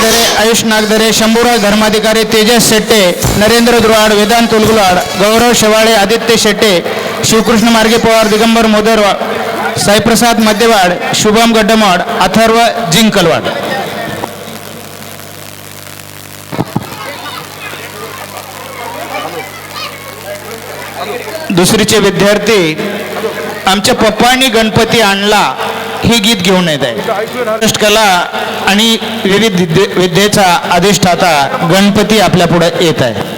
नागदरे आयुष नागदरे शंभूराज धर्माधिकारी तेजस शेट्टे नरेंद्र दुराड वेदांत उलगुलाड गौरव शेवाळे आदित्य शेट्टे शिवकृष्ण मार्गे पवार दिगंबर मोदरवा साईप्रसाद मध्यवाड शुभम गड्डमाड अथर्व जिंकलवाड. दुसरीचे विद्यार्थी आमच्या पप्पांनी गणपती आणला. हे गीत घेऊन येत आहे. कला आणि विविध विद्ये- विद्येचा अधिष्ठाता गणपती आपल्या पुढे येत आहे.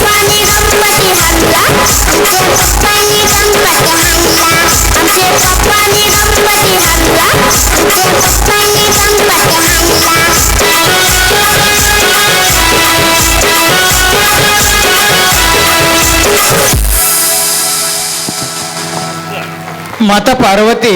पप्पानी गणपती हाणला आमचे पप्पानी गणपती हाणला आमचे पप्पानी गणपती हाणला आमचे पप्पानी गणपती माता पार्वती